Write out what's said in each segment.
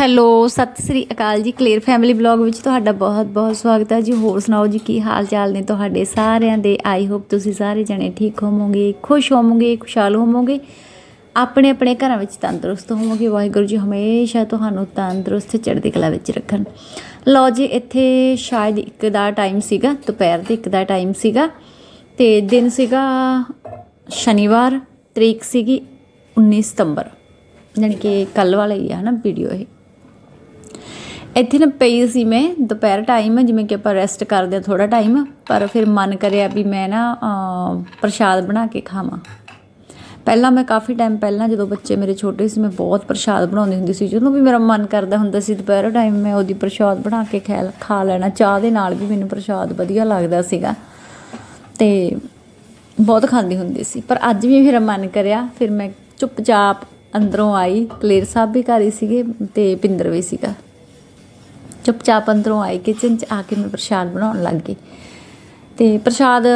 Hello, Sat Sri ਅਕਾਲ ਜੀ clear family blog ਵਿੱਚ ਤੁਹਾਡਾ ਬਹੁਤ-ਬਹੁਤ ਸਵਾਗਤ ਹੈ ਜੀ। ਹੋਰ ਸੁਣਾਓ ਜੀ, ਕੀ ਹਾਲ ਚਾਲ ਨੇ ਤੁਹਾਡੇ ਸਾਰਿਆਂ ਦੇ? ਆਈ ਹੋਪ ਤੁਸੀਂ ਸਾਰੇ ਜਣੇ ਠੀਕ ਹੋਵੋਗੇ, ਖੁਸ਼ ਹੋਵੋਗੇ, ਖੁਸ਼ਹਾਲ ਹੋਵੋਗੇ। ਆਪਣੇ ਆਪਣੇ ਘਰਾਂ ਵਿੱਚ ਤੰਦਰੁਸਤ ਹੋਵੋਗੇ। ਵਾਹਿਗੁਰੂ ਜੀ ਹਮੇਸ਼ਾ ਤੁਹਾਨੂੰ ਤੰਦਰੁਸਤ ਚੜ੍ਹਦੀ ਕਲਾ ਵਿੱਚ ਰੱਖਣ। ਲਓ ਜੀ, ਇੱਥੇ ਸ਼ਾਇਦ ਇੱਕ ਦਾ ਟਾਈਮ ਸੀਗਾ, ਦੁਪਹਿਰ ਦੇ ਇੱਕ ਦਾ ਟਾਈਮ ਸੀਗਾ। ਤੇ ਦਿਨ ਸੀਗਾ ਸ਼ਨੀਵਾਰ, ਤਰੀਕ ਸੀਗੀ 19 ਸਤੰਬਰ। ਜਾਣੀ ਕਿ ਕੱਲ ਵਾਲਾ ਹੀ ਆ ਨਾ ਵੀਡੀਓ ਇਹ। ਇੱਥੇ ਨਾ ਪਈ ਸੀ ਮੈਂ, ਦੁਪਹਿਰ ਟਾਈਮ ਜਿਵੇਂ ਕਿ ਆਪਾਂ ਰੈਸਟ ਕਰਦੇ ਆ ਥੋੜਾ ਟਾਈਮ ਪਰ ਫਿਰ ਮਨ ਕਰਿਆ ਵੀ ਮੈਂ ਨਾ ਪ੍ਰਸ਼ਾਦ ਬਣਾ ਕੇ ਖਾਵਾਂ। ਪਹਿਲਾਂ ਮੈਂ ਕਾਫੀ ਟਾਈਮ ਪਹਿਲਾਂ ਜਦੋਂ ਬੱਚੇ ਮੇਰੇ ਛੋਟੇ ਸੀ, ਮੈਂ ਬਹੁਤ ਪ੍ਰਸ਼ਾਦ ਬਣਾਉਂਦੀ ਹੁੰਦੀ ਸੀ। ਜਦੋਂ ਵੀ ਮੇਰਾ ਮਨ ਕਰਦਾ ਹੁੰਦਾ ਸੀ ਦੁਪਹਿਰ ਟਾਈਮ ਮੈਂ ਉਹਦੀ ਪ੍ਰਸ਼ਾਦ ਬਣਾ ਕੇ ਖਾ ਖਾ ਲੈਣਾ। ਚਾਹ ਦੇ ਨਾਲ ਵੀ ਮੈਨੂੰ ਪ੍ਰਸ਼ਾਦ ਵਧੀਆ ਲੱਗਦਾ ਸੀਗਾ। ਤੇ ਬਹੁਤ ਖਾਂਦੀ ਹੁੰਦੀ ਸੀ। ਪਰ ਅੱਜ ਵੀ ਮੇਰਾ ਮਨ ਕਰਿਆ, ਫਿਰ ਮੈਂ ਚੁੱਪਚਾਪ ਅੰਦਰੋਂ ਆਈ। ਕਲੇਰ ਸਾਹਿਬ ਵੀ ਘਰ ਹੀ ਸੀਗੇ ਤੇ ਪਿੰਦਰ ਵੀ ਸੀਗਾ। ਚੁੱਪਚਾਪ ਅੰਦਰੋਂ ਆਏ ਕਿਚਨ 'ਚ, ਆ ਕੇ ਮੈਂ ਪ੍ਰਸ਼ਾਦ ਬਣਾਉਣ ਲੱਗ ਗਈ। ਤੇ ਪ੍ਰਸ਼ਾਦ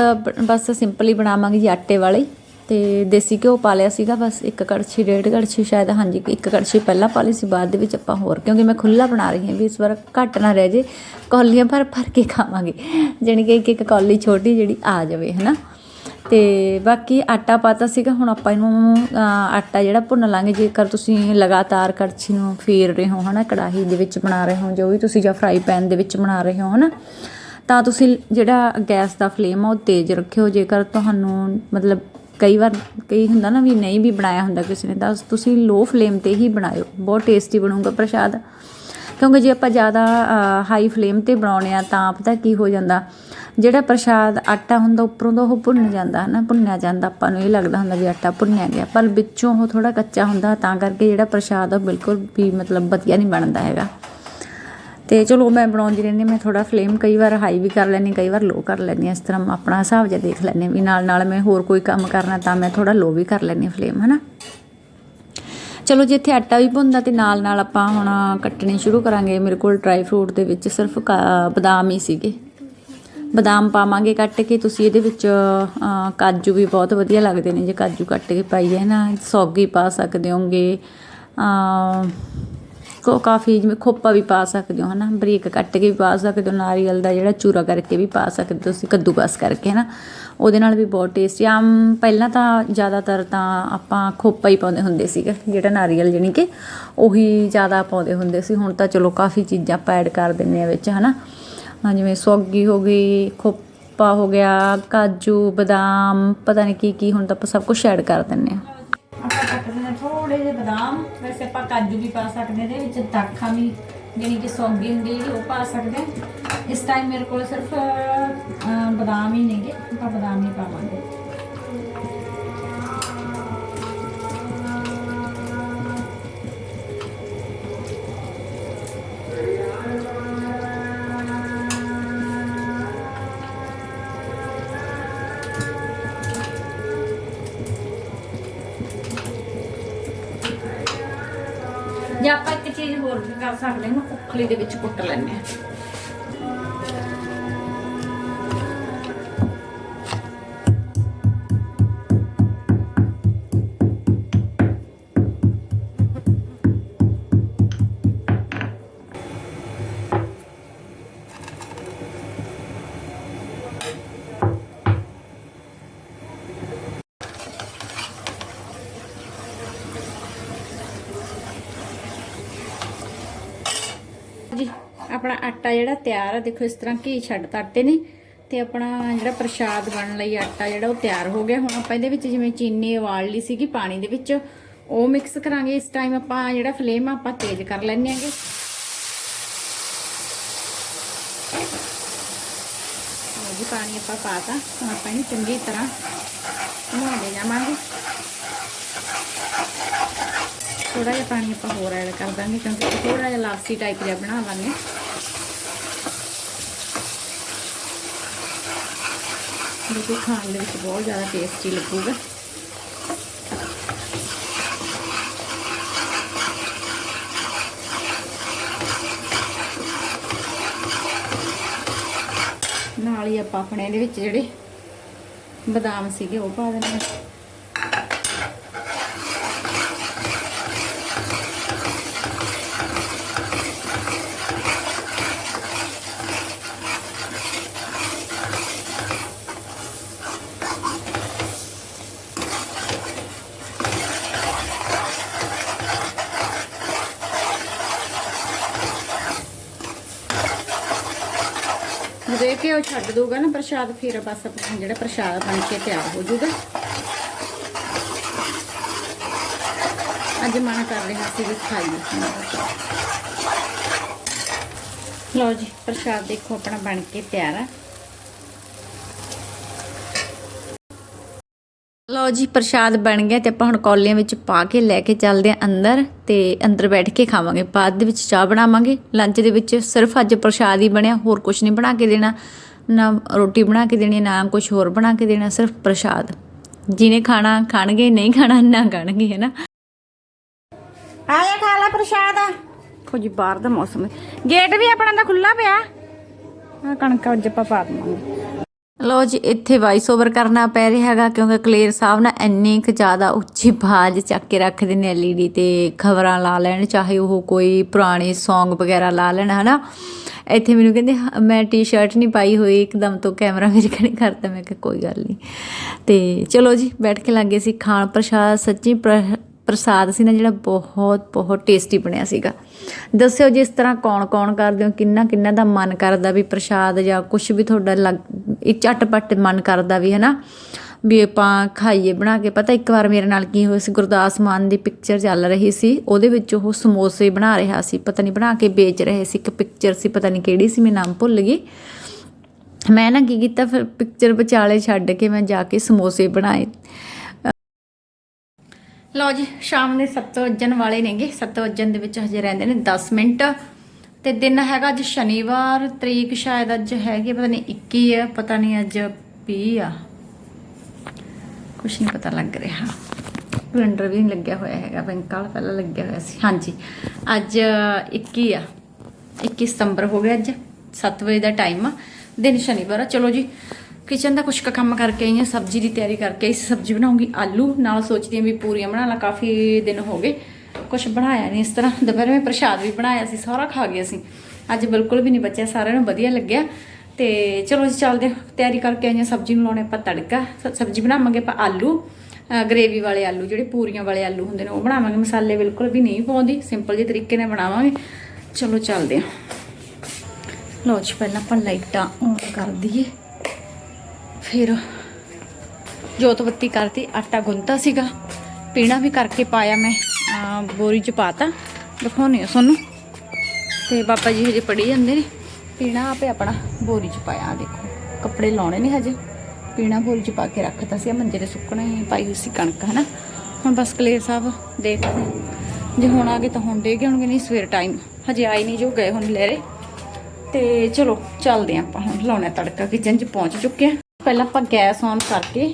ਬਸ ਸਿੰਪਲ ਹੀ ਬਣਾਵਾਂਗੇ ਜੀ, ਆਟੇ ਵਾਲੇ ਤੇ ਦੇਸੀ ਘਿਓ ਪਾ ਲਿਆ ਸੀਗਾ, ਬਸ ਇੱਕ ਕੜਛੀ, ਡੇਢ ਕੜਛੀ ਸ਼ਾਇਦ, ਹਾਂਜੀ, ਇੱਕ ਕੜਛੀ ਪਹਿਲਾਂ ਪਾ ਲਈ ਸੀ, ਬਾਅਦ ਦੇ ਵਿੱਚ ਆਪਾਂ ਹੋਰ, ਕਿਉਂਕਿ ਮੈਂ ਖੁੱਲਾ ਬਣਾ ਰਹੀ ਹਾਂ ਵੀ ਇਸ ਵਾਰ ਘੱਟ ਨਾ ਰਹਿ ਜੇ। ਕੌਲੀਆਂ ਭਰ ਭਰ ਕੇ ਖਾਵਾਂਗੇ, ਜਾਣੀ ਕਿ ਇੱਕ ਇੱਕ ਕੌਲੀ ਛੋਟੀ ਜਿਹੜੀ ਆ ਜਾਵੇ, ਹਨਾ? ਅਤੇ ਬਾਕੀ ਆਟਾ ਪਾਤਾ ਸੀਗਾ, ਹੁਣ ਆਪਾਂ ਇਹਨੂੰ ਆਟਾ ਜਿਹੜਾ ਭੁੰਨ ਲਾਂਗੇ, ਜੇਕਰ ਤੁਸੀਂ ਲਗਾਤਾਰ ਕੜਛੀ ਨੂੰ ਫੇਰ ਰਹੇ ਹੋ, ਹਨਾ, ਕੜਾਹੀ ਦੇ ਵਿੱਚ ਬਣਾ ਰਹੇ ਹੋ, ਜੋ ਵੀ ਤੁਸੀਂ ਜਾਂ ਫਰਾਈ ਪੈਨ ਦੇ ਵਿੱਚ ਬਣਾ ਰਹੇ ਹੋ, ਹਨਾ, ਤਾਂ ਤੁਸੀਂ ਜਿਹੜਾ ਗੈਸ ਦਾ ਫਲੇਮ ਆ, ਉਹ ਤੇਜ਼ ਰੱਖਿਓ। ਜੇਕਰ ਤੁਹਾਨੂੰ, ਮਤਲਬ ਕਈ ਵਾਰ ਕਈ ਹੁੰਦਾ ਨਾ ਵੀ ਨਹੀਂ ਵੀ ਬਣਾਇਆ ਹੁੰਦਾ ਕਿਸੇ ਨੇ, ਤਾਂ ਤੁਸੀਂ ਲੋ ਫਲੇਮ ਤੇ ਹੀ ਬਣਾਇਓ। ਬਹੁਤ ਟੇਸਟੀ ਬਣੂਗਾ ਪ੍ਰਸ਼ਾਦ। ਕਿਉਂਕਿ ਜੇ ਆਪਾਂ ਜ਼ਿਆਦਾ ਹਾਈ ਫਲੇਮ ਤੇ ਬਣਾਉਣੇ ਆ, ਤਾਂ ਪਤਾ ਕੀ ਹੋ ਜਾਂਦਾ ਜਿਹੜਾ ਪ੍ਰਸ਼ਾਦ ਆਟਾ ਹੁੰਦਾ ਉੱਪਰੋਂ ਦਾ ਉਹ ਭੁੰਨ ਜਾਂਦਾ ਹੈ ਨਾ ਭੁੰਨਿਆ ਜਾਂਦਾ। ਆਪਾਂ ਨੂੰ ਇਹ ਲੱਗਦਾ ਹੁੰਦਾ ਵੀ ਆਟਾ ਭੁੰਨਿਆ ਗਿਆ, ਪਰ ਵਿੱਚੋਂ ਉਹ ਥੋੜਾ ਕੱਚਾ ਹੁੰਦਾ, ਤਾਂ ਕਰਕੇ ਜਿਹੜਾ ਪ੍ਰਸ਼ਾਦ ਆ ਉਹ ਬਿਲਕੁਲ ਵੀ ਮਤਲਬ ਵਧੀਆ ਨਹੀਂ ਬਣਦਾ ਹੈਗਾ। ਤੇ ਚਲੋ ਮੈਂ ਬਣਾਉਂਦੀ ਰਹਿੰਦੀ, ਮੈਂ ਥੋੜਾ ਫਲੇਮ ਕਈ ਵਾਰ ਹਾਈ ਵੀ ਕਰ ਲੈਂਦੀ, ਕਈ ਵਾਰ ਲੋ ਕਰ ਲੈਂਦੀ ਹਾਂ। ਇਸ ਤਰ੍ਹਾਂ ਆਪਣਾ ਹਿਸਾਬ ਜਿਹਾ ਦੇਖ ਲੈਂਦੀ ਵੀ ਨਾਲ ਨਾਲ ਮੈਂ ਹੋਰ ਕੋਈ ਕੰਮ ਕਰਨਾ ਤਾਂ ਮੈਂ ਥੋੜਾ ਲੋ ਵੀ ਕਰ ਲੈਂਦੀ ਫਲੇਮ ਹਨਾ। ਚਲੋ ਜੇ ਇੱਥੇ ਆਟਾ ਵੀ ਭੁੰਨਦਾ ਤੇ ਨਾਲ ਨਾਲ ਆਪਾਂ ਹੁਣ ਕੱਟਣੇ ਸ਼ੁਰੂ ਕਰਾਂਗੇ, ਮੇਰੇ ਕੋਲ ਡਰਾਈ ਫਰੂਟ ਦੇ ਵਿੱਚ ਸਿਰਫ ਕਾ- ਬਦਾਮ ਹੀ ਸੀਗੇ। ਬਦਾਮ ਪਾਵਾਂਗੇ ਕੱਟ ਕੇ, ਤੁਸੀਂ ਇਹਦੇ ਵਿੱਚ ਕਾਜੂ ਵੀ ਬਹੁਤ ਵਧੀਆ ਲੱਗਦੇ ਨੇ, ਜੇ ਕਾਜੂ ਕੱਟ ਕੇ ਪਾਈਏ ਨਾ, ਸੌਗੀ ਪਾ ਸਕਦੇ ਹੋਗੇ ਕੋ ਕਾਫੀ ਜਿਵੇਂ ਖੋਪਾ ਵੀ ਪਾ ਸਕਦੇ ਹੋ, ਹਨਾ, ਬਰੀਕ ਕੱਟ ਕੇ ਵੀ ਪਾ ਸਕਦੇ ਹੋ, ਨਾਰੀਅਲ ਦਾ ਜਿਹੜਾ ਚੂਰਾ ਕਰਕੇ ਵੀ ਪਾ ਸਕਦੇ ਹੋ ਤੁਸੀਂ, ਕੱਦੂਕਸ ਕਰਕੇ, ਹਨਾ, ਉਹਦੇ ਨਾਲ ਵੀ ਬਹੁਤ ਟੇਸਟੀ ਆਮ ਪਹਿਲਾਂ ਤਾਂ ਜ਼ਿਆਦਾਤਰ ਤਾਂ ਆਪਾਂ ਖੋਪਾ ਹੀ ਪਾਉਂਦੇ ਹੁੰਦੇ ਸੀਗੇ, ਜਿਹੜਾ ਨਾਰੀਅਲ ਜਾਣੀ ਕਿ, ਉਹੀ ਜ਼ਿਆਦਾ ਪਾਉਂਦੇ ਹੁੰਦੇ ਸੀ, ਹੁਣ ਤਾਂ ਚਲੋ ਕਾਫੀ ਚੀਜ਼ਾਂ ਆਪਾਂ ਐਡ ਕਰ ਦਿੰਨੇ ਆ ਵਿੱਚ, ਹਨਾ। ਹਾਂ, ਜਿਵੇਂ ਸੌਗੀ ਹੋ ਗਈ, ਖੋਪਾ ਹੋ ਗਿਆ, ਕਾਜੂ, ਬਦਾਮ, ਪਤਾ ਨਹੀਂ ਕੀ ਕੀ ਹੁਣ ਤਾਂ ਆਪਾਂ ਸਭ ਕੁਝ ਐਡ ਕਰ ਦਿੰਨੇ ਆ ਆਪਾਂ ਕੱਟਦੇ ਨੇ ਥੋੜੇ ਜਿਹੇ ਬਦਾਮ। ਵੈਸੇ ਆਪਾਂ ਕਾਜੂ ਵੀ ਪਾ ਸਕਦੇ ਹਾਂ ਵਿੱਚ ਦਾਖਾਂ ਵੀ ਜਿਹੜੀ ਕਿ ਸੌਗੀ ਹੁੰਦੀ ਹੈ ਉਹ ਪਾ ਸਕਦੇ ਇਸ ਟਾਈਮ ਮੇਰੇ ਕੋਲ ਸਿਰਫ ਬਦਾਮ ਹੀ ਨੇਗੇ, ਆਪਾਂ ਬਦਾਮ ਹੀ ਪਾਵਾਂਗੇ। ਕਰ ਸਕਦੇ ਹਾਂ ਉਖਲੀ ਦੇ ਵਿੱਚ ਕੁੱਟ ਲੈਂਦੇ ਹਾਂ। ਆਟਾ ਜਿਹੜਾ ਤਿਆਰ ਆ, ਦੇਖੋ ਇਸ ਤਰ੍ਹਾਂ ਘੀ ਛੱਡ ਆਟੇ ਨੇ ਤੇ ਆਪਣਾ ਜਿਹੜਾ ਪ੍ਰਸ਼ਾਦ ਬਣਨ ਲਈ ਆਟਾ ਜਿਹੜਾ ਉਹ ਤਿਆਰ ਹੋ ਗਿਆ। ਹੁਣ ਆਪਾਂ ਇਹਦੇ ਵਿੱਚ ਜਿਵੇਂ ਚੀਨੀ ਉਬਾਲ ਲਈ ਸੀਗੀ ਪਾਣੀ ਦੇ ਵਿੱਚ, ਉਹ ਮਿਕਸ ਕਰਾਂਗੇ। ਇਸ ਟਾਈਮ ਆਪਾਂ ਜਿਹੜਾ ਫਲੇਮ ਆ, ਆਪਾਂ ਤੇਜ਼ ਕਰ ਲੈਣੇ ਆਂਗੇ। ਜੀ, ਪਾਣੀ ਆਪਾਂ ਪਾਤਾ ਹੁਣ ਆਪਾਂ ਇਹਨੂੰ ਚੰਗੀ ਤਰ੍ਹਾਂ ਘੁਮਾਉਂਦੇ ਜਾਵਾਂਗੇ। ਥੋੜਾ ਜਿਹਾ ਪਾਣੀ ਆਪਾਂ ਹੋਰ ਐਡ ਕਰ ਦਾਂਗੇ, ਕਿਉਂਕਿ ਥੋੜਾ ਜਿਹਾ ਲਾਪਸੀ ਟਾਈਪ ਜਿਹਾ ਬਣਾ ਲਾਂਗੇ। ਦੇਖੋ ਖਾਣ ਦੇ ਵਿੱਚ ਬਹੁਤ ਜ਼ਿਆਦਾ ਟੇਸਟੀ ਲੱਗੂਗਾ। ਨਾਲ ਹੀ ਆਪਾਂ ਆਪਣੇ ਇਹਦੇ ਵਿੱਚ ਜਿਹੜੇ ਬਦਾਮ ਸੀਗੇ ਉਹ ਪਾ ਦੇਣੇ ਆ ਜਦੋਂ ਇਹ ਘਿਓ ਛੱਡ ਦੂਗਾ ਨਾ ਪ੍ਰਸ਼ਾਦ, ਫਿਰ ਬਸ ਆਪਣਾ ਜਿਹੜਾ ਪ੍ਰਸ਼ਾਦ ਬਣ ਕੇ ਤਿਆਰ ਹੋ ਜਾਊਗਾ ਅੱਜ ਮਨ ਕਰ ਰਿਹਾ ਸੀ ਵੀ ਖਾਈਏ ਲਓ ਜੀ, ਪ੍ਰਸ਼ਾਦ ਦੇਖੋ ਆਪਣਾ ਬਣ ਕੇ ਤਿਆਰ ਆ। ਲਓ ਜੀ, ਪ੍ਰਸ਼ਾਦ ਬਣ ਗਿਆ ਤੇ ਆਪਾਂ ਹੁਣ ਕੌਲੀਆਂ ਵਿੱਚ ਪਾ ਕੇ ਲੈ ਕੇ ਚੱਲਦੇ ਆਂ ਅੰਦਰ ਤੇ ਅੰਦਰ ਬੈਠ ਕੇ ਖਾਵਾਂਗੇ। ਬਾਅਦ ਦੇ ਵਿੱਚ ਚਾਹ ਬਣਾਵਾਂਗੇ। ਲੰਚ ਦੇ ਵਿੱਚ ਸਿਰਫ ਅੱਜ ਪ੍ਰਸ਼ਾਦ ਹੀ ਬਣਿਆ, ਹੋਰ ਕੁਝ ਨਹੀਂ ਬਣਾ ਕੇ ਦੇਣਾ। ਨਾ ਰੋਟੀ ਬਣਾ ਕੇ ਦੇਣੀ, ਨਾ ਕੁਝ ਹੋਰ ਬਣਾ ਕੇ ਦੇਣਾ, ਸਿਰਫ ਪ੍ਰਸ਼ਾਦ। ਜਿਹਨੇ ਖਾਣਾ ਖਾਣਗੇ, ਨਹੀਂ ਖਾਣਾ, ਨਾ ਖਾਣਗੇ, ਹੈ ਨਾ? ਆਇਆ ਖਾ ਲੈ ਪ੍ਰਸ਼ਾਦ। ਖੋ ਜੀ, ਬਾਹਰ ਦਾ ਮੌਸਮ ਗੇਟ ਵੀ ਆਪਣਾ ਤਾਂ ਖੁੱਲਾ ਪਿਆ। ਆ ਕਣਕਾਂ ਅੱਜ ਆਪਾਂ ਪਾ ਦਵਾਂਗੇ। ਲੋ ਜੀ, ਇੱਥੇ ਵਾਇਸ ਓਵਰ ਕਰਨਾ ਪੈ ਰਿਹਾ ਹੈਗਾ ਕਿਉਂਕਿ ਕਲੇਰ ਸਾਹਿਬ ਨਾ ਇੰਨੀ ਕੁ ਜ਼ਿਆਦਾ ਉੱਚੀ ਆਵਾਜ਼ ਚੱਕ ਕੇ ਰੱਖਦੇ ਨੇ ਐਲਈਡੀ ਤੇ ਖਬਰਾਂ ਲਾ ਲੈਣ, ਚਾਹੇ ਉਹ ਕੋਈ ਪੁਰਾਣੇ Song ਵਗੈਰਾ ਲਾ ਲੈਣ, ਹਨਾ? ਇੱਥੇ ਮੈਨੂੰ ਕਹਿੰਦੇ ਮੈਂ ਟੀ-ਸ਼ਰਟ ਨਹੀਂ ਪਾਈ ਹੋਈ, ਇੱਕਦਮ ਤੋਂ ਕੈਮਰਾ ਮੇਰੇ ਕਨੇ ਕਰਤਾ ਮੈਂ ਕਿਹਾ, ਕੋਈ ਗੱਲ ਨਹੀਂ। ਤੇ ਚਲੋ ਜੀ, ਬੈਠ ਕੇ ਲੱਗੇ ਸੀ ਖਾਣ ਪ੍ਰਸ਼ਾਦ, ਸੱਚੀ ਪ੍ਰ- ਪ੍ਰਸਾਦ ਸੀ ਨਾ ਜਿਹੜਾ ਬਹੁਤ ਬਹੁਤ ਟੇਸਟੀ ਬਣਿਆ ਸੀਗਾ। ਦੱਸਿਓ ਜਿਸ ਤਰ੍ਹਾਂ ਕੌਣ ਕੌਣ ਕਰਦੇ ਹੋ? ਕਿੰਨਾ ਕਿੰਨਾ ਦਾ ਮਨ ਕਰਦਾ ਵੀ ਪ੍ਰਸ਼ਾਦ ਜਾਂ ਕੁਝ ਵੀ ਤੁਹਾਡਾ ਲੱਗ, ਇਹ ਝਟਪਟ ਮਨ ਕਰਦਾ ਵੀ, ਹਨਾ? ਵੀ ਆਪਾਂ ਖਾਈਏ, ਬਣਾ ਕੇ। ਪਤਾ ਇੱਕ ਵਾਰ ਮੇਰੇ ਨਾਲ ਕੀ ਹੋਇਆ ਸੀ, ਗੁਰਦਾਸ ਮਾਨ ਦੀ ਪਿਕਚਰ ਚੱਲ ਰਹੀ ਸੀ। ਉਹਦੇ ਵਿੱਚ ਉਹ ਸਮੋਸੇ ਬਣਾ ਰਿਹਾ ਸੀ। ਪਤਾ ਨਹੀਂ ਬਣਾ ਕੇ ਵੇਚ ਰਹੇ ਸੀ। ਇੱਕ ਪਿਕਚਰ ਸੀ, ਪਤਾ ਨਹੀਂ ਕਿਹੜੀ ਸੀ, ਮੈਂ ਨਾਮ ਭੁੱਲ ਗਈ। ਮੈਂ ਨਾ ਕੀ ਕੀਤਾ, ਫਿਰ ਪਿਕਚਰ ਵਿਚਾਲੇ ਛੱਡ ਕੇ ਮੈਂ ਜਾ ਕੇ ਸਮੋਸੇ ਬਣਾਏ। ਲਓ ਜੀ, ਸ਼ਾਮ ਦੇ 7 ਵਜਣ ਵਾਲੇ ਨੇਗੇ। 7 ਵਜਣ ਦੇ ਵਿੱਚ ਹਜੇ ਰਹਿੰਦੇ ਨੇ 10 ਮਿੰਟ। ਤੇ ਦਿਨ ਹੈਗਾ ਅੱਜ ਸ਼ਨੀਵਾਰ, ਤਰੀਕ ਸ਼ਾਇਦ ਅੱਜ ਹੈਗੀ ਪਤਾ ਨਹੀਂ 21 ਹੈ ਪਤਾ ਨਹੀਂ ਅੱਜ 20 ਆ। ਕੁਛ ਨਹੀਂ ਪਤਾ ਲੱਗ ਰਿਹਾ। ਕੈਲੰਡਰ ਵੀ ਨਹੀਂ ਲੱਗਿਆ ਹੋਇਆ ਹੈਗਾ ਬੈਂਕ ਵਾਲਾ ਪਹਿਲਾਂ ਲੱਗਿਆ ਹੋਇਆ ਸੀ। ਹਾਂਜੀ, ਅੱਜ 21 ਆ। 21 ਸਤੰਬਰ ਹੋ ਗਿਆ ਅੱਜ 7 ਵਜੇ ਦਾ ਟਾਈਮ ਆ। ਦਿਨ ਸ਼ਨੀਵਾਰ ਆ। ਚਲੋ ਜੀ ਕਿਚਨ ਦਾ ਕੁਛ ਕੁ ਕੰਮ ਕਰਕੇ ਆਈ ਹਾਂ, ਸਬਜ਼ੀ ਦੀ ਤਿਆਰੀ ਕਰਕੇ ਇਸ ਸਬਜ਼ੀ ਬਣਾਉਂਗੀ, ਆਲੂ, ਨਾਲ ਸੋਚਦੀ ਹਾਂ ਵੀ ਪੂਰੀਆਂ ਬਣਾ ਲਾ, ਕਾਫੀ ਦਿਨ ਹੋ ਗਏ, ਕੁਛ ਬਣਾਇਆ ਨਹੀਂ ਇਸ ਤਰ੍ਹਾਂ। ਦੁਪਹਿਰ ਮੈਂ ਪ੍ਰਸ਼ਾਦ ਵੀ ਬਣਾਇਆ ਸੀ, ਸਾਰਾ ਖਾ ਗਿਆ ਸੀ। ਅੱਜ ਬਿਲਕੁਲ ਵੀ ਨਹੀਂ ਬਚਿਆ, ਸਾਰਿਆਂ ਨੂੰ ਵਧੀਆ ਲੱਗਿਆ। ਤੇ ਚਲੋ ਜੀ, ਚੱਲਦੇ ਹਾਂ। ਤਿਆਰੀ ਕਰਕੇ ਆਈਆਂ ਸਬਜ਼ੀ ਨੂੰ ਲਾਉਣੇ ਆਪਾਂ ਤੜਕਾ। ਸ- ਸਬਜ਼ੀ ਬਣਾਵਾਂਗੇ ਆਪਾਂ ਆਲੂ ਗ੍ਰੇਵੀ ਵਾਲੇ ਆਲੂ, ਜਿਹੜੇ ਪੂਰੀਆਂ ਵਾਲੇ ਆਲੂ ਹੁੰਦੇ ਨੇ, ਉਹ ਬਣਾਵਾਂਗੇ। ਮਸਾਲੇ ਬਿਲਕੁਲ ਵੀ ਨਹੀਂ ਪਾਉਂਦੀ ਸਿੰਪਲ ਜਿਹੇ ਤਰੀਕੇ ਨਾਲ ਬਣਾਵਾਂਗੇ। ਚਲੋ, ਚੱਲਦੇ ਹਾਂ। ਲਓ ਜੀ, ਪਹਿਲਾਂ ਆਪਾਂ ਲਾਈਟਾਂ ਔਨ ਕਰ ਦਈਏ। ਫਿਰ ਜੋਤ ਬੱਤੀ ਕਰਤੀ, ਆਟਾ ਗੁੰਨਤਾ ਸੀਗਾ। ਪੀਣਾ ਵੀ ਕਰਕੇ ਪਾਇਆ ਮੈਂ ਬੋਰੀ ਚ ਪਾਤਾ ਦਿਖਾਉਣੀ ਆ ਤੁਹਾਨੂੰ। ਤੇ ਬਾਬਾ ਜੀ ਹਜੇ ਪੜੀ ਜਾਂਦੇ ਨੇ। ਪੀਣਾ ਆਪੇ ਆਪਣਾ ਬੋਰੀ ਚ ਪਾਇਆ, ਆਹ ਦੇਖੋ, ਕੱਪੜੇ ਲਾਉਣੇ ਨੇ ਹਜੇ। ਪੀਣਾ ਬੋਰੀ ਚ ਪਾ ਕੇ ਰੱਖਤਾ ਸੀ, ਆਹ ਮੰਜੇ ਦੇ ਸੁੱਕਣੇ ਪਾਈ ਹੋਈ ਸੀ ਕਣਕ, ਹਨਾ। ਹੁਣ ਬਸ ਕਲੇਰ ਸਾਹਿਬ ਦੇਖਦੇ ਜੇ ਹੁਣ ਆ ਗਏ ਤਾਂ ਹੁਣ ਦੇ ਗਏ ਹੋਣਗੇ, ਨਹੀਂ ਸਵੇਰ ਟਾਈਮ ਹਜੇ ਆਈ ਨਹੀਂ ਜੋ ਗਏ ਹੁਣ ਲਹਿਰੇ। ਤੇ ਚਲੋ, ਚੱਲਦੇ ਹਾਂ ਆਪਾਂ ਹੁਣ। ਲਾਉਣਾ ਤੜਕਾ ਕਿਚਨ 'ਚ ਪਹੁੰਚ ਚੁੱਕੇ ਆ ਪਹਿਲਾਂ ਆਪਾਂ ਗੈਸ ਔਨ ਕਰਕੇ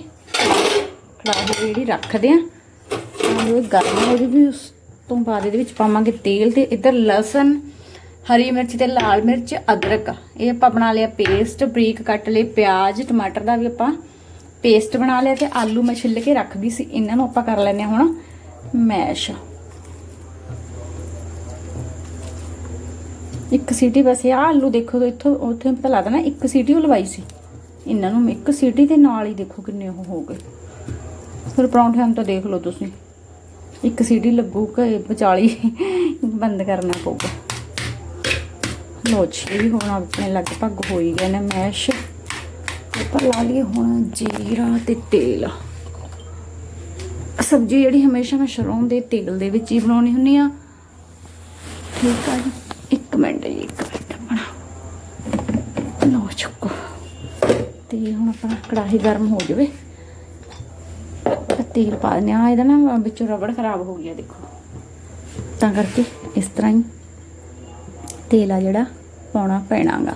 ਕੜਾਹੀ ਜਿਹੜੀ ਰੱਖਦੇ ਆ ਉਹ ਗਰਮ ਹੋ ਜੂਗੀ ਉਸ ਤੋਂ ਬਾਅਦ ਇਹਦੇ ਵਿੱਚ ਪਾਵਾਂਗੇ ਤੇਲ ਤੇ ਇੱਧਰ ਲਸਣ, ਹਰੀ ਮਿਰਚ ਤੇ ਲਾਲ ਮਿਰਚ, ਅਦਰਕ। ਇਹ ਆਪਾਂ ਬਣਾ ਲਿਆ ਪੇਸਟ, ਬਰੀਕ ਕੱਟ ਲਏ ਪਿਆਜ਼, ਟਮਾਟਰ ਦਾ ਵੀ ਆਪਾਂ ਪੇਸਟ ਬਣਾ ਲਿਆ ਤੇ ਆਲੂ ਮੈਂ ਛਿੱਲ ਕੇ ਰੱਖ ਗਈ ਸੀ, ਇਹਨਾਂ ਨੂੰ ਆਪਾਂ ਕਰ ਲੈਨੇ ਆ ਹੁਣ ਮੈਸ਼। ਇੱਕ ਸੀਟੀ, ਬਸ ਆ ਆਲੂ ਦੇਖੋ, ਇੱਥੋਂ ਉੱਥੇ ਪਤਾ ਲੱਗਦਾ ਨਾ ਇੱਕ ਸੀਟੀ ਉਹ ਲਵਾਈ ਸੀ। ਇਹਨਾਂ ਨੂੰ ਇੱਕ ਸੀਟੀ ਦੇ ਨਾਲ ਹੀ ਦੇਖੋ ਕਿੰਨੇ ਉਹ ਹੋ ਗਏ। ਫਿਰ ਪਰੌਂਠਿਆਂ ਨੂੰ ਤਾਂ ਦੇਖ ਲਓ ਤੁਸੀਂ। ਇੱਕ ਸੀਟੀ ਲੱਗੂਗਾ ਇਹ ਵਿਚਾਲੀ ਬੰਦ ਕਰਨਾ ਪਊਗਾ। ਲੋ ਜੀ, ਇਹ ਵੀ ਹੁਣ ਆਪਣੇ ਲਗਭਗ ਹੋ ਹੀ ਗਏ ਨੇ ਮੈਸ਼। ਉੱਪਰ ਲਾ ਲਈਏ ਹੁਣ ਜੀਰਾ ਤੇ ਤੇਲ। ਸਬਜ਼ੀ ਜਿਹੜੀ ਹਮੇਸ਼ਾ ਮੈਂ ਸਰੋਂ ਦੇ ਤੇਲ ਦੇ ਵਿੱਚ ਹੀ ਬਣਾਉਣੀ ਹੁੰਦੀ ਆ ਠੀਕ ਆ ਜੀ, ਇੱਕ ਮਿੰਟ ਜੀ, ਇੱਕ ਮਿੰਟ ਬਣਾ। ਲਓ ਚੁੱਕੋ ਤੇ ਹੁਣ ਆਪਾਂ ਕੜਾਹੀ ਗਰਮ ਹੋ ਜਾਵੇ ਤੇਲ ਪਾ ਦਿੰਦੇ ਆ ਇਹਦਾ ਨਾ ਵਿੱਚੋਂ ਰਬੜ ਖਰਾਬ ਹੋ ਗਿਆ, ਦੇਖੋ। ਤਾਂ ਕਰਕੇ ਇਸ ਤਰ੍ਹਾਂ ਹੀ ਤੇਲ ਆ ਜਿਹੜਾ, ਪਾਉਣਾ ਪੈਣਾਗਾ।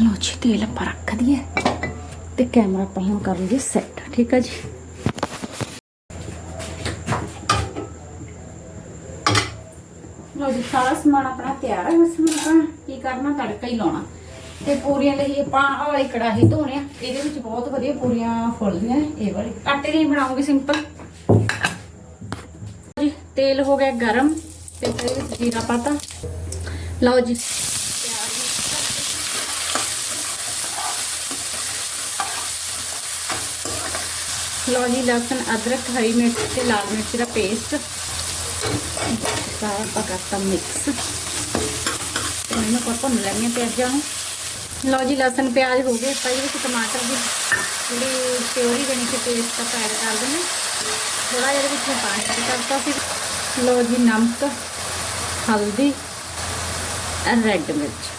ਲਓ ਜੀ, ਤੇਲ ਆਪਾਂ ਰੱਖ ਦਈਏ ਤੇ ਕੈਮਰਾ ਆਪਾਂ ਹੁਣ ਕਰ ਲਈਏ ਸੈੱਟ ਠੀਕ ਆ ਜੀ? ਜੀ ਸਾਰਾ ਸਮਾਨ ਆਪਣਾ ਤਿਆਰ ਹੈ ਬਸ ਹੁਣ ਆਪਾਂ ਕੀ ਕਰਨਾ, ਤੜਕਾ ਹੀ ਲਾਉਣਾ। ਤੇ ਪੂਰੀਆਂ ਲਈ ਆਪਾਂ ਆਹ ਵਾਲੀ ਕੜਾਹੀ ਧੋਣੇ ਆ। ਇਹਦੇ ਵਿੱਚ ਬਹੁਤ ਵਧੀਆ ਪੂਰੀਆਂ ਫੁੱਲਦੀਆਂ ਨੇ, ਇਹ ਵਾਲੀ। ਆਟੇ ਦੀ ਬਣਾਉਂਗੀ ਸਿੰਪਲ ਜੀ, ਤੇਲ ਹੋ ਗਿਆ ਗਰਮ, ਤੇ ਇਹਦੇ ਵਿੱਚ ਜੀਰਾ ਪਾਤਾ। ਲਓ ਜੀ। ਤਿਆਰ ਹੋ ਲਓ ਜੀ, ਲਸਣ, ਅਦਰਕ, ਹਰੀ ਮਿਰਚ ਤੇ ਲਾਲ ਮਿਰਚ ਦਾ ਪੇਸਟ ਸਾਰਾ ਆਪਾਂ ਕਰਤਾ ਮਿਕਸ ਤੇ ਇਹਨੂੰ ਆਪਾਂ ਭੁੰਨ ਲੈਂਦੇ ਹਾਂ ਪਿਆਜ਼ਾਂ ਨੂੰ ਲਓ ਜੀ ਲਸਣ ਪਿਆਜ਼ ਹੋ ਗਏ ਆਪਾਂ ਇਹਦੇ ਵਿੱਚ ਟਮਾਟਰ ਦੀ ਜਿਹੜੀ ਪਿਓਰੀ ਬਣੀ ਸੀ ਪੇਸਟ ਆਪਾਂ ਐਡ ਕਰ ਦਿੰਦੇ ਥੋੜਾ ਜਿਹਾ ਇਹਦੇ ਵਿੱਚ ਮੈਂ ਪਾਣੀ ਐਡ ਕਰਤਾ ਸੀ ਲਓ ਜੀ ਨਮਕ ਹਲਦੀ ਰੈੱਡ ਮਿਰਚ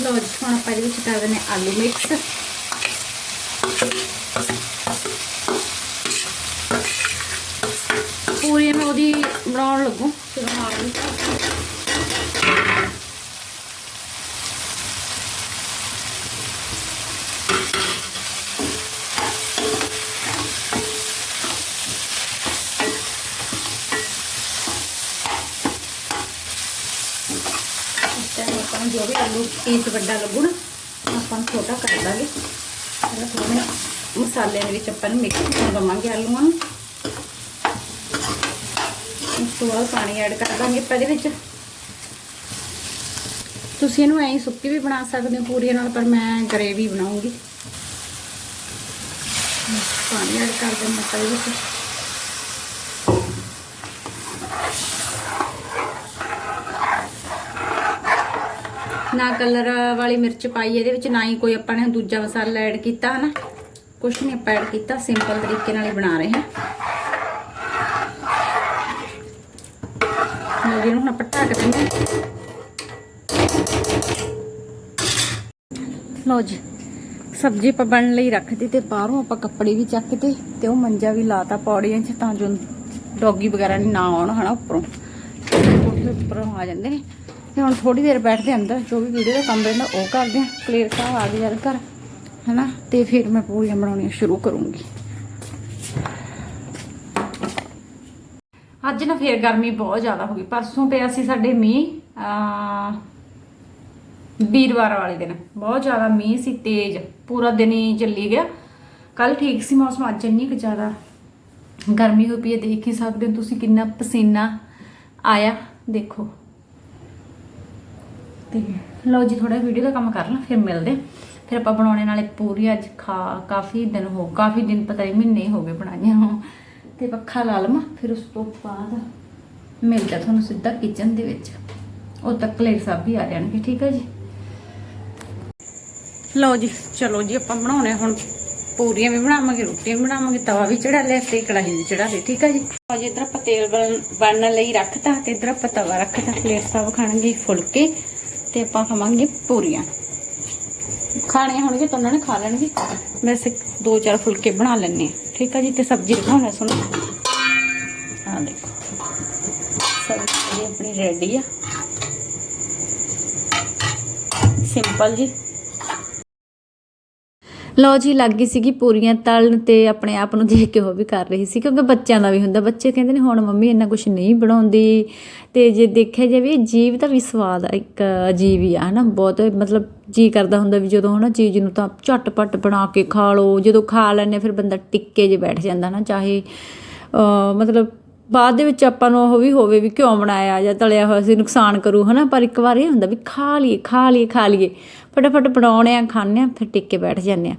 ਲਓ ਜੀ ਹੁਣ ਆਪਾਂ ਇਹਦੇ ਵਿੱਚ ਕਰ ਦਿੰਦੇ ਹਾਂ ਆਲੂ ਮਿਕਸ ਪੂਰੀ ਮੈਂ ਉਹਦੀ ਬਣਾਉਣ ਲੱਗੂ ਫਿਰ ਨਾਲ ਹੀ ਤੇ ਆਪਾਂ ਨੂੰ ਜੋ ਵੀ ਆਲੂ ਪੀਸ ਵੱਡਾ ਲੱਗੂ ਨਾ ਆਪਾਂ ਨੂੰ ਛੋਟਾ ਕਰ ਦਾਂਗੇ ਪਹਿਲਾਂ ਥੋੜਾ ਜਿਹਾ ਮਸਾਲੇ ਦੇ ਵਿੱਚ ਆਪਾਂ ਨੂੰ ਮਿਕਸ ਕਰ ਦਵਾਂਗੇ ਆਲੂਆਂ ਨੂੰ ਉਸ ਤੋਂ ਬਾਅਦ ਪਾਣੀ ਐਡ ਕਰ ਦਾਂਗੇ ਆਪਾਂ ਇਹਦੇ ਵਿੱਚ। ਤੁਸੀਂ ਇਹਨੂੰ ਐਂ ਸੁੱਕੀ ਵੀ ਬਣਾ ਸਕਦੇ ਹੋ ਪੂਰੀ ਨਾਲ, ਪਰ ਮੈਂ ਗਰੇਵੀ ਬਣਾਉਂਗੀ। ਪਾਣੀ ਐਡ ਕਰ ਦਿੰਦੇ ਆਪਾਂ ਇਹਦੇ ਵਿੱਚ। ਨਾ ਕਲਰ ਵਾਲੀ ਮਿਰਚ ਪਾਈ, ਇਹਦੇ ਵਿੱਚ ਨਾ ਹੀ ਕੋਈ ਆਪਾਂ ਨੇ ਦੂਜਾ ਮਸਾਲਾ ਐਡ ਕੀਤਾ, ਹਨਾ? ਕੁਛ ਨਹੀਂ ਆਪਾਂ ਐਡ ਕੀਤਾ ਸਿੰਪਲ ਤਰੀਕੇ ਨਾਲ ਹੀ ਬਣਾ ਰਹੇ ਹਾਂ। ਲਓ ਜੀ ਹੁਣ ਆਪਾਂ ਢੱਕ ਦਿੰਦੇ ਲਓ ਜੀ, ਸਬਜ਼ੀ ਆਪਾਂ ਬਣਨ ਲਈ ਰੱਖਦੀ ਤੇ ਬਾਹਰੋਂ ਆਪਾਂ ਕੱਪੜੇ ਵੀ ਚੱਕ ਤੇ ਤੇ ਉਹ ਮੰਜਾ ਵੀ ਲਾਤਾ ਪੌੜੀਆਂ 'ਚ ਤਾਂ ਜੋ ਡੌਗੀ ਵਗੈਰਾ ਨਹੀਂ ਨਾ ਆਉਣ, ਹਨਾ, ਉੱਪਰੋਂ। ਕੋਠੇ ਉੱਪਰੋਂ ਆ ਜਾਂਦੇ ਨੇ। ਤੇ ਹੁਣ ਥੋੜੀ ਦੇਰ ਬੈਠਦੇ ਅੰਦਰ, ਜੋ ਵੀ ਵੀਡੀਓ ਦਾ ਕੰਮ ਰਹਿੰਦਾ ਉਹ ਕਰਦੇ ਆ ਕਲੀਅਰ ਸਾਹਿਬ ਆ ਗਿਆ ਜਦ ਘਰ, ਹਨਾ, ਤੇ ਫਿਰ ਮੈਂ ਪੂਰੀਆਂ ਬਣਾਉਣੀਆਂ ਸ਼ੁਰੂ ਕਰੂੰਗੀ। ਅੱਜ ਨਾ ਫੇਰ ਗਰਮੀ ਬਹੁਤ ਜ਼ਿਆਦਾ ਹੋ ਗਈ। ਪਰਸੋਂ ਪਿਆ ਸੀ ਸਾਡੇ ਮੀਂਹ ਆ ਵੀਰਵਾਰ ਵਾਲੇ ਦਿਨ। ਬਹੁਤ ਜ਼ਿਆਦਾ ਮੀਂਹ ਸੀ, ਤੇਜ਼। ਪੂਰਾ ਦਿਨ ਹੀ ਚੱਲੀ ਗਿਆ। ਕੱਲ ਠੀਕ ਸੀ ਮੌਸਮ, ਅੱਜ ਇੰਨੀ ਕੁ ਜ਼ਿਆਦਾ ਗਰਮੀ ਹੋਈ ਪਈ ਹੈ, ਦੇਖ ਹੀ ਸਕਦੇ ਹੋ ਤੁਸੀਂ ਕਿੰਨਾ ਪਸੀਨਾ ਆਇਆ। ਦੇਖੋ। ਤੇ ਲਓ ਜੀ ਥੋੜਾ ਵੀਡੀਓ ਦਾ ਕੰਮ ਕਰ ਲਾਂ, ਫਿਰ ਮਿਲਦੇ ਹਾਂ। ਫਿਰ ਆਪਾਂ ਬਣਾਉਣੇ ਨਾਲੇ ਪੂਰੀ ਅੱਜ ਖਾ, ਕਾਫੀ ਦਿਨ ਹੋ, ਕਾਫੀ ਦਿਨ ਪਤਾ ਨਹੀਂ ਮਹੀਨੇ ਹੋ ਗਏ ਬਣਾਈਆਂ ਨੂੰ ਤੇ ਪੱਖਾ ਲਾ ਲਵਾਂ, ਫਿਰ ਉਸ ਤੋਂ ਬਾਅਦ ਮਿਲਦਾ ਤੁਹਾਨੂੰ ਸਿੱਧਾ ਕਿਚਨ ਦੇ ਵਿੱਚ। ਉਹ ਤੱਕ ਕਲੇਰ ਸਾਹਿਬ ਵੀ ਆ ਜਾਣਗੇ, ਠੀਕ ਹੈ ਜੀ? ਲਓ ਜੀ, ਚਲੋ ਜੀ, ਆਪਾਂ ਬਣਾਉਣੇ ਹੁਣ। ਪੂਰੀਆਂ ਵੀ ਬਣਾਵਾਂਗੇ, ਰੋਟੀਆਂ ਵੀ ਬਣਾਵਾਂਗੇ, ਤਵਾ ਵੀ ਚੜਾ ਲਿਆ ਤੇ ਕੜਾਹੀ ਵੀ ਚੜਾ ਲਈ ਠੀਕ ਹੈ ਜੀ? ਅੱਜ ਇਧਰ ਆਪਾਂ ਤੇਲ ਬਣ- ਬਣਨ ਲਈ ਰੱਖਤਾ ਤੇ ਇਧਰ ਆਪਾਂ ਤਵਾ ਰੱਖਤਾ। ਕਲੇਰ ਸਾਹਿਬ ਖਾਣਗੇ ਫੁਲਕੇ ਤੇ ਆਪਾਂ ਖਾਵਾਂਗੇ ਪੂਰੀਆਂ। ਖਾਣੇ ਹੋਣਗੇ ਤਾਂ ਉਹਨਾਂ ਨੇ ਖਾ ਲੈਣਗੇ। ਵੈਸੇ ਦੋ ਚਾਰ ਫੁਲਕੇ ਬਣਾ ਲੈਣੇ ਠੀਕ ਆ ਜੀ, ਤੇ ਸਬਜ਼ੀ ਦਿਖਾਉਣਾ ਸੁਣੋ। ਆ ਦੇਖੋ। ਸਬਜ਼ੀ ਆਪਣੀ ਰੈਡੀ ਆ। ਸਿੰਪਲ ਜੀ। ਲਓ ਜੀ ਲੱਗ ਗਈ ਸੀਗੀ ਪੂਰੀਆਂ ਤਲਣ ਤੇ ਆਪਣੇ ਆਪ ਨੂੰ ਦੇਖ ਕੇ ਉਹ ਵੀ ਕਰ ਰਹੀ ਸੀ ਕਿਉਂਕਿ ਬੱਚਿਆਂ ਦਾ ਵੀ ਹੁੰਦਾ। ਬੱਚੇ ਕਹਿੰਦੇ ਨੇ ਹੁਣ ਮੰਮੀ ਇੰਨਾ ਕੁਝ ਨਹੀਂ ਬਣਾਉਂਦੀ। ਤੇ ਜੇ ਦੇਖਿਆ ਜਾਵੇ ਜੀਵ ਦਾ ਵੀ ਸਵਾਦ ਆ, ਇੱਕ ਅਜੀਬ ਹੀ ਆ ਹਨਾ? ਬਹੁਤ ਮਤਲਬ ਜੀ ਕਰਦਾ ਹੁੰਦਾ ਵੀ ਜਦੋਂ ਹਨਾ ਚੀਜ਼ ਨੂੰ ਤਾਂ ਝਟਪਟ ਬਣਾ ਕੇ ਖਾ ਲਓ। ਜਦੋਂ ਖਾ ਲੈਂਦੇ ਫਿਰ ਬੰਦਾ ਟਿੱਕੇ ਜੇ ਬੈਠ ਜਾਂਦਾ ਨਾ ਚਾਹੇ ਮਤਲਬ ਬਾਅਦ ਦੇ ਵਿੱਚ ਆਪਾਂ ਨੂੰ ਉਹ ਵੀ ਹੋਵੇ ਵੀ ਕਿਉਂ ਬਣਾਇਆ ਜਾਂ ਤਲਿਆ ਹੋਇਆ ਸੀ, ਨੁਕਸਾਨ ਕਰੂ, ਹਨਾ? ਪਰ ਇੱਕ ਵਾਰ ਇਹ ਹੁੰਦਾ ਵੀ ਖਾ ਲਈਏ ਖਾ ਲਈਏ ਖਾ ਲਈਏ। ਫਟਾਫਟ ਬਣਾਉਣੇ ਆ ਖਾਣੇ ਆ, ਫਿਰ ਟਿੱਕੇ ਬੈਠ ਜਾਂਦੇ ਆ।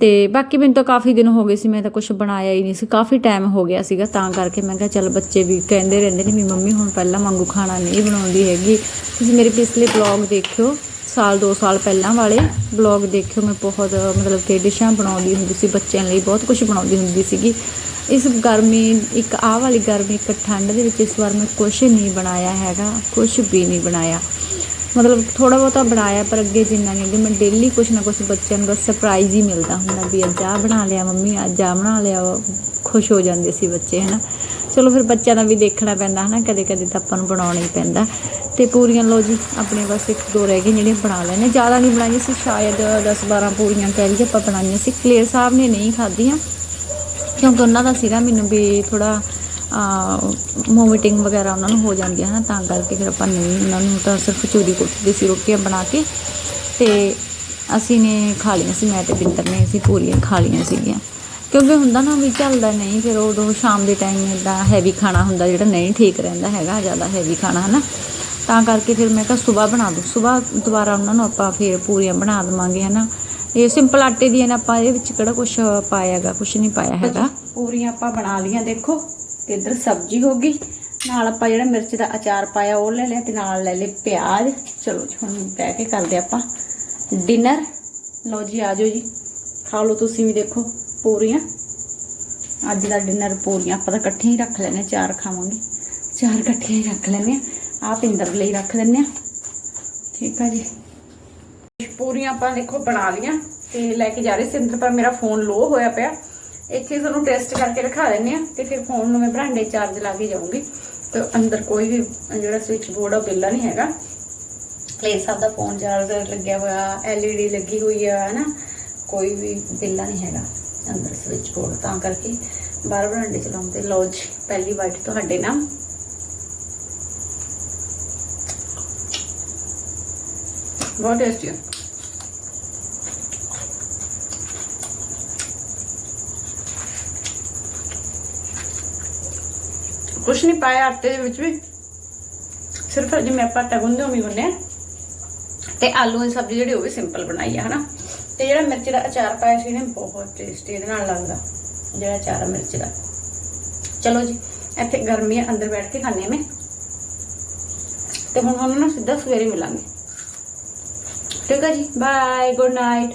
ਤੇ ਬਾਕੀ ਮੈਨੂੰ ਤਾਂ ਕਾਫੀ ਦਿਨ ਹੋ ਗਏ ਸੀ, ਮੈਂ ਤਾਂ ਕੁਝ ਬਣਾਇਆ ਹੀ ਨਹੀਂ ਸੀ। ਕਾਫੀ ਟਾਈਮ ਹੋ ਗਿਆ ਸੀਗਾ, ਤਾਂ ਕਰਕੇ ਮੈਂ ਕਿਹਾ ਚੱਲ ਬੱਚੇ ਵੀ ਕਹਿੰਦੇ ਰਹਿੰਦੇ ਨੇ ਵੀ ਮੰਮੀ ਹੁਣ ਪਹਿਲਾਂ ਵਾਂਗੂ ਖਾਣਾ ਨਹੀਂ ਬਣਾਉਂਦੀ ਹੈਗੀ। ਤੁਸੀਂ ਮੇਰੇ ਪਿਛਲੇ ਬਲੌਗ ਦੇਖਿਓ। ਸਾਲ 2 ਸਾਲ ਪਹਿਲਾਂ ਵਾਲੇ ਬਲੌਗ ਦੇਖਿਓ। ਮੈਂ ਬਹੁਤ, ਮਤਲਬ ਕਿ ਡਿਸ਼ਾਂ ਬਣਾਉਂਦੀ ਹੁੰਦੀ ਸੀ ਬੱਚਿਆਂ ਲਈ, ਬਹੁਤ ਕੁਝ ਬਣਾਉਂਦੀ ਹੁੰਦੀ ਸੀਗੀ। ਇਸ ਗਰਮੀ, ਇੱਕ ਆਹ ਵਾਲੀ ਗਰਮੀ, ਇੱਕ ਠੰਡ ਦੇ ਵਿੱਚ ਇਸ ਵਾਰ ਮੈਂ ਕੁਝ ਨਹੀਂ ਬਣਾਇਆ ਹੈਗਾ ਕੁਝ ਵੀ ਨਹੀਂ ਬਣਾਇਆ। ਮਤਲਬ ਥੋੜਾ ਬਹੁਤਾ ਬਣਾਇਆ, ਪਰ ਅੱਗੇ ਜਿੰਨਾ ਨਹੀਂ, ਅੱਗੇ ਮੈਂ ਡੇਲੀ ਕੁਝ ਨਾ ਕੁਝ ਬੱਚਿਆਂ ਨੂੰ ਬਸ ਸਰਪ੍ਰਾਈਜ਼ ਹੀ ਮਿਲਦਾ ਹੁੰਦਾ ਵੀ ਅੱਜ ਆਹ ਬਣਾ ਲਿਆ ਮੰਮੀ, ਅੱਜ ਆਹ ਬਣਾ ਲਿਆ, ਉਹ ਖੁਸ਼ ਹੋ ਜਾਂਦੇ ਸੀ ਬੱਚੇ, ਹਨਾ। ਚਲੋ ਫਿਰ ਬੱਚਿਆਂ ਦਾ ਵੀ ਦੇਖਣਾ ਪੈਂਦਾ, ਹਨਾ। ਕਦੇ ਕਦੇ ਤਾਂ ਆਪਾਂ ਨੂੰ ਬਣਾਉਣਾ ਹੀ ਪੈਂਦਾ। ਤੇ ਪੂਰੀਆਂ, ਲਓ ਜੀ, ਆਪਣੇ ਬਸ ਇੱਕ ਦੋ ਰਹਿ ਗਏ ਜਿਹੜੀਆਂ ਬਣਾ ਲੈਣੇ। ਜ਼ਿਆਦਾ ਨਹੀਂ ਬਣਾਈਆਂ ਸੀ, ਸ਼ਾਇਦ 10 12 ਪੂਰੀਆਂ ਕਹਿ ਲਈਏ, ਆਪਾਂ ਬਣਾਈਆਂ ਸੀ। ਕਲੇਰ ਸਾਹਿਬ ਨੇ ਨਹੀਂ ਖਾਧੀਆਂ, ਕਿਉਂਕਿ ਉਹਨਾਂ ਦਾ ਸੀਗਾ ਮੈਨੂੰ ਵੀ ਥੋੜਾ ਮੋਮਿਟਿੰਗ ਵਗੈਰਾ ਉਹਨਾਂ ਨੂੰ ਹੋ ਜਾਂਦੀ ਹੈ ਨਾ, ਤਾਂ ਕਰਕੇ ਫਿਰ ਆਪਾਂ ਨਹੀਂ, ਉਹਨਾਂ ਨੂੰ ਤਾਂ ਸਿਰਫ ਚੂਰੀ ਕੁੱਟਦੇ ਸੀ ਰੋਟੀਆਂ ਬਣਾ ਕੇ। ਤੇ ਅਸੀਂ ਨੇ ਖਾ ਲਈਆਂ ਸੀ, ਮੈਂ ਤੇ ਬਿੰਦਰ ਨੇ ਅਸੀਂ ਪੂਰੀਆਂ ਖਾ ਲਈਆਂ ਸੀਗੀਆਂ। ਕਿਉਂਕਿ ਹੁੰਦਾ ਨਾ ਵੀ ਚੱਲਦਾ ਨਹੀਂ, ਫਿਰ ਉਦੋਂ ਸ਼ਾਮ ਦੇ ਟਾਈਮ ਇਦਾਂ ਹੈਵੀ ਖਾਣਾ ਹੁੰਦਾ, ਜਿਹੜਾ ਨਹੀਂ ਠੀਕ ਰਹਿੰਦਾ ਹੈਗਾ, ਜ਼ਿਆਦਾ ਹੈਵੀ ਖਾਣਾ, ਹਨਾ? ਤਾਂ ਕਰਕੇ ਫਿਰ ਮੈਂ ਕਿਹਾ ਸਵੇਰ ਬਣਾ ਦੋ ਸਵੇਰ ਦੁਬਾਰਾ ਉਹਨਾਂ ਨੂੰ ਆਪਾਂ ਫਿਰ ਪੂਰੀਆਂ ਬਣਾ ਦਵਾਂਗੇ ਹਨਾ। ਇਹ ਸਿੰਪਲ ਆਟੇ ਦੀਆਂ ਨੇ ਆਪਾਂ ਇਹਦੇ ਵਿੱਚ ਕਿਹੜਾ ਕੁਝ ਪਾਇਆਗਾ ਕੁਝ ਨਹੀਂ ਪਾਇਆ ਹੈਗਾ। ਪੂਰੀਆਂ ਆਪਾਂ ਬਣਾ ਲੀਆਂ ਦੇਖੋ ਤੇ ਇੱਧਰ ਸਬਜ਼ੀ ਹੋ ਗਈ। ਨਾਲ ਆਪਾਂ ਜਿਹੜਾ ਮਿਰਚ ਦਾ ਅਚਾਰ ਪਾਇਆ ਉਹ ਲੈ ਲਿਆ ਤੇ ਨਾਲ ਲੈ ਲਏ ਪਿਆਜ਼। ਚਲੋ ਹੁਣ ਬਹਿ ਕੇ ਕਰਦੇ ਆਪਾਂ। ਡਿਨਰ ਲਓ ਜੀ ਆ ਜਾਓ ਜੀ। ਖਾ ਲਓ ਤੁਸੀਂ ਵੀ ਦੇਖੋ ਪੂਰੀਆਂ। ਅੱਜ ਦਾ ਡਿਨਰ ਪੂਰੀਆਂ। ਆਪਾਂ ਤਾਂ ਇਕੱਠੇ ਹੀ ਰੱਖ ਲੈਣੇ ਚਾਰ ਖਾਵਾਂਗੇ। ਚਾਰ ਇਕੱਠੇ ਹੀ ਰੱਖ ਲੈਣੇ ਆ ਆਹ ਪਿੰਦਰ ਲਈ ਰੱਖ ਦਿੰਨੇ ਆ। ਠੀਕ ਆ ਜੀ। ਪੂਰੀਆਂ ਆਪਾਂ ਦੇਖੋ ਬਣਾ ਲੀਆਂ ਤੇ ਲੈ ਕੇ ਜਾ ਰਹੇ ਸਿੰਦਰ ਪਰ ਮੇਰਾ ਫੋਨ ਲੋ ਹੋਇਆ ਪਿਆ। ਇੱਥੇ ਤੁਹਾਨੂੰ ਟੈਸਟ ਕਰਕੇ ਦਿਖਾ ਦਿੰਨੇ ਆ ਤੇ ਫਿਰ ਫੋਨ ਨੂੰ ਮੈਂ ਬਰਾਂਡੇ ਚਾਰਜ ਲਾ ਕੇ ਜਾਊਂਗੀ। ਤੇ ਅੰਦਰ ਕੋਈ ਵੀ ਜਿਹੜਾ ਸਵਿਚ ਬੋਰਡ ਆ ਬਿੱਲਾ ਨਹੀਂ ਹੈਗਾ। ਪਲੇਸ ਸਾਹਿਬ ਦਾ ਫੋਨ ਚਾਰਜਰ ਲੱਗਿਆ ਹੋਇਆ ਐਲਈਡੀ ਲੱਗੀ ਹੋਈ ਆ, ਹਨਾ? ਕੋਈ ਵੀ ਬਿੱਲਾ ਨਹੀਂ ਹੈਗਾ ਅੰਦਰ ਸਵਿਚ ਬੋਰਡ ਤਾਂ ਕਰਕੇ। ਬਾਹਰ ਬਰਾਂਡੇ ਚਲਾਉਂਦੇ। ਲਓ ਜੀ, ਪਹਿਲੀ ਵਾਈਟ ਤੁਹਾਡੇ ਨਾਲ। ਬਹੁਤ ਟੇਸਟੀ ਹੈ ਕੁਛ ਨਹੀਂ ਪਾਇਆ ਆਟੇ ਦੇ ਵਿੱਚ ਵੀ ਸਿਰਫ ਜਿਵੇਂ ਆਪਾਂ ਆਟਾ ਗੁੰਨਦੇ ਉਵੇਂ ਗੁੰਨਿਆ ਤੇ ਆਲੂ ਦੀ ਸਬਜ਼ੀ ਜਿਹੜੀ ਉਹ ਵੀ ਸਿੰਪਲ ਬਣਾਈ ਆ ਹਨਾ ਤੇ ਜਿਹੜਾ ਮਿਰਚ ਦਾ ਅਚਾਰ ਪਾਇਆ ਸੀ ਨੇ ਬਹੁਤ ਟੇਸਟੀ ਇਹਦੇ ਨਾਲ ਲੱਗਦਾ ਜਿਹੜਾ ਅਚਾਰ ਆ ਮਿਰਚ ਦਾ ਚਲੋ ਜੀ ਇੱਥੇ ਗਰਮੀ ਆ ਅੰਦਰ ਬੈਠ ਕੇ ਖਾਣੇ ਮੈਂ ਤੇ ਹੁਣ ਉਹਨਾਂ ਨੂੰ ਸਿੱਧਾ ਸਵੇਰੇ ਮਿਲਾਂਗੇ ਠੀਕ ਹੈ ਜੀ ਬਾਏ ਗੁੱਡ ਨਾਈਟ